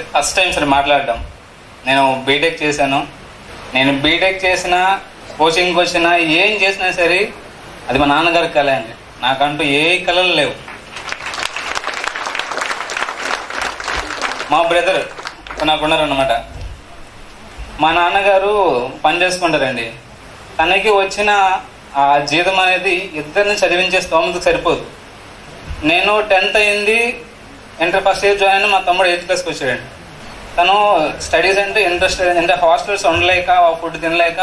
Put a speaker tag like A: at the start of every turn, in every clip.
A: First time sir మాట్లాడడం. నేను BTech చేశాను. నేను బీటెక్ చేసిన కోచింగ్కి వచ్చినా ఏం చేసినా సరే అది మా నాన్నగారి కళ అండి. నాకంటూ ఏ కళలు లేవు. మా బ్రదర్ నాకు ఉన్నారన్నమాట. మా నాన్నగారు పని చేసుకుంటారండి. తనకి వచ్చిన ఆ జీతం అనేది ఇద్దరిని చదివించే స్తోమతకు సరిపోదు. నేను టెన్త్ అయింది ఇంటర్ ఫస్ట్ ఇయర్ జాయిన్ మా తమ్ముడు ఎయిత్ క్లాస్కి వచ్చాడండి. తను స్టడీస్ అంటే ఇంట్రెస్ట్ అంటే హాస్టల్స్ ఉండలేక ఫుడ్ తినలేక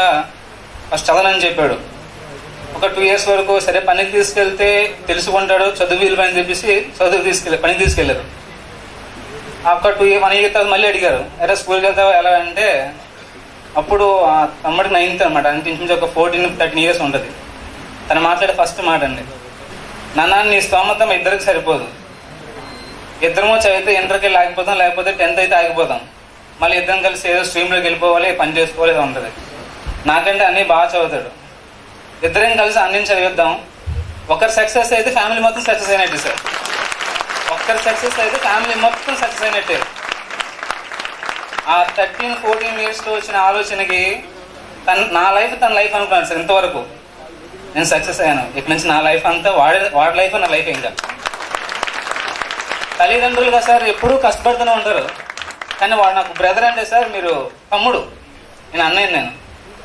A: ఫస్ట్ చదవనని చెప్పాడు. ఒక టూ ఇయర్స్ వరకు సరే పనికి తీసుకెళ్తే తెలుసుకుంటాడు చదువు విలువ అని చెప్పేసి చదువు తీసుకెళ్ళి పనికి తీసుకెళ్ళారు. ఒక టూ ఇయర్ వన్ ఇయర్ తర్వాత మళ్ళీ అడిగారు అరే స్కూల్కి వెళ్తావా? ఎలా అంటే అప్పుడు ఆ తమ్ముడికి నైన్త్ అనమాట అంటే ఇంచుమించు ఒక ఫోర్టీన్ థర్టీన్ ఇయర్స్ ఉంటుంది. తను మాట్లాడే ఫస్ట్ మాట అండి నాన్న నీ స్తోమత మా ఇద్దరికి సరిపోదు. ఇద్దరము చదివితే ఇంటర్కి వెళ్ళి ఆగిపోతాం లేకపోతే టెన్త్ అయితే ఆగిపోతాం. మళ్ళీ ఇద్దరం కలిసి ఏదో స్ట్రీమ్లోకి వెళ్ళిపోవాలి పని చేసుకోవాలి ఉంటుంది. నాకంటే అన్నీ బాగా చదువుతాడు. ఇద్దరం కలిసి అన్ని చదివిద్దాం. ఒకరు సక్సెస్ అయితే ఫ్యామిలీ మొత్తం సక్సెస్ అయినట్టు సార్. ఒక్కరు సక్సెస్ అయితే ఫ్యామిలీ మొత్తం సక్సెస్ అయినట్టే. ఆ థర్టీన్ ఫోర్టీన్ ఇయర్స్లో వచ్చిన ఆలోచనకి తన నా లైఫ్ తన లైఫ్ అనుకున్నాను సార్ ఇంతవరకు. నేను సక్సెస్ అయ్యాను. ఇక్కడి నుంచి నా లైఫ్ అంతా వాడి వాడి లైఫ్ నా లైఫ్ ఇంకా. తల్లిదండ్రులుగా సార్ ఎప్పుడూ కష్టపడుతూనే ఉంటారు. కానీ వాడు నాకు బ్రదర్ అంటే సార్ మీరు తమ్ముడు. నేను అన్నయ్య నేను.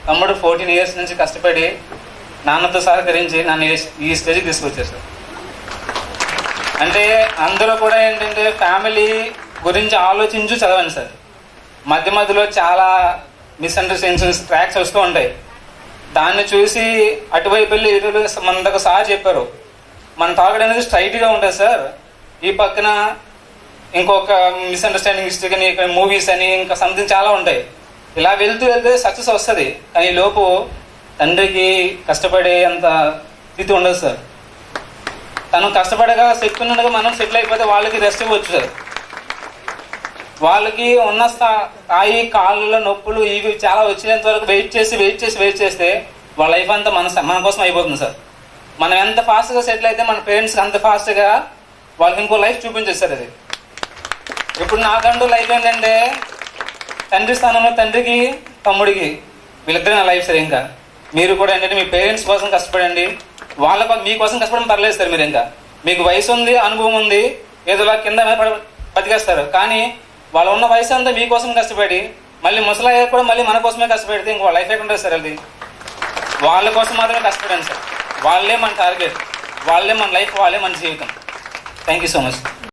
A: తమ్ముడు ఫోర్టీన్ ఇయర్స్ నుంచి కష్టపడి నాన్నతో సహకరించి నన్ను ఈ- ఈ స్టేజ్కి తీసుకొచ్చారు సార్. అంటే అందరూ కూడా ఏంటంటే ఫ్యామిలీ గురించి ఆలోచించు చదవండి సార్. మధ్య మధ్యలో చాలా మిస్అండర్స్టాండింగ్స్ ట్రాక్స్ వస్తూ ఉంటాయి. దాన్ని చూసి అటువైపు వెళ్ళి ఇటు మన సార్ చెప్పారు. మన టార్గెట్ అనేది స్ట్రైట్గా ఉంటుంది సార్. ఈ పక్కన ఇంకొక మిస్అండర్స్టాండింగ్ హిస్టరీ కానీ ఇక్కడ మూవీస్ అని ఇంకా సంథింగ్ చాలా ఉంటాయి. ఇలా వెళ్తూ వెళ్తే సక్సెస్ వస్తుంది. కానీ లోపు తండ్రికి కష్టపడే అంత స్థితి ఉండదు సార్. తను కష్టపడగా సెట్ ఉండగా మనం సెటిల్ అయిపోతే వాళ్ళకి రెస్ట్ ఇవ్వచ్చు సార్. వాళ్ళకి ఉన్న స్థా- స్థాయి కాళ్ళలో నొప్పులు ఇవి చాలా వచ్చినంత వరకు వెయిట్ చేసి వెయిట్ చేసి వెయిట్ చేస్తే వాళ్ళ లైఫ్ అంతా మన మన కోసం అయిపోతుంది సార్. మనం ఎంత ఫాస్ట్గా సెటిల్ అయితే మన పేరెంట్స్కి అంత ఫాస్ట్గా వాళ్ళకి ఇంకో లైఫ్ చూపించేశారు అది. ఇప్పుడు నాకంటూ లైఫ్ ఏంటంటే తండ్రి స్థానంలో తండ్రికి తమ్ముడికి వీళ్ళిద్దరే నా లైఫ్ సార్ ఇంకా. మీరు కూడా ఏంటంటే మీ పేరెంట్స్ కోసం కష్టపడండి. వాళ్ళ మీకోసం కష్టపడడం పర్లేదు సార్ మీరు ఇంకా. మీకు వయసు ఉంది అనుభవం ఉంది ఏదోలా కింద పడ- బతికేస్తారు. కానీ వాళ్ళు ఉన్న వయసు అంతా మీకోసం కష్టపడి మళ్ళీ ముసలా కూడా మళ్ళీ మన కోసమే కష్టపెడితే ఇంకో లైఫ్ ఎక్కడ ఉంటుంది సార్ అది వాళ్ళ కోసం మాత్రమే కష్టపడండి సార్. వాళ్ళే మన టార్గెట్. వాళ్ళే మన లైఫ్ వాళ్ళే మన జీవితం. Thank you so much.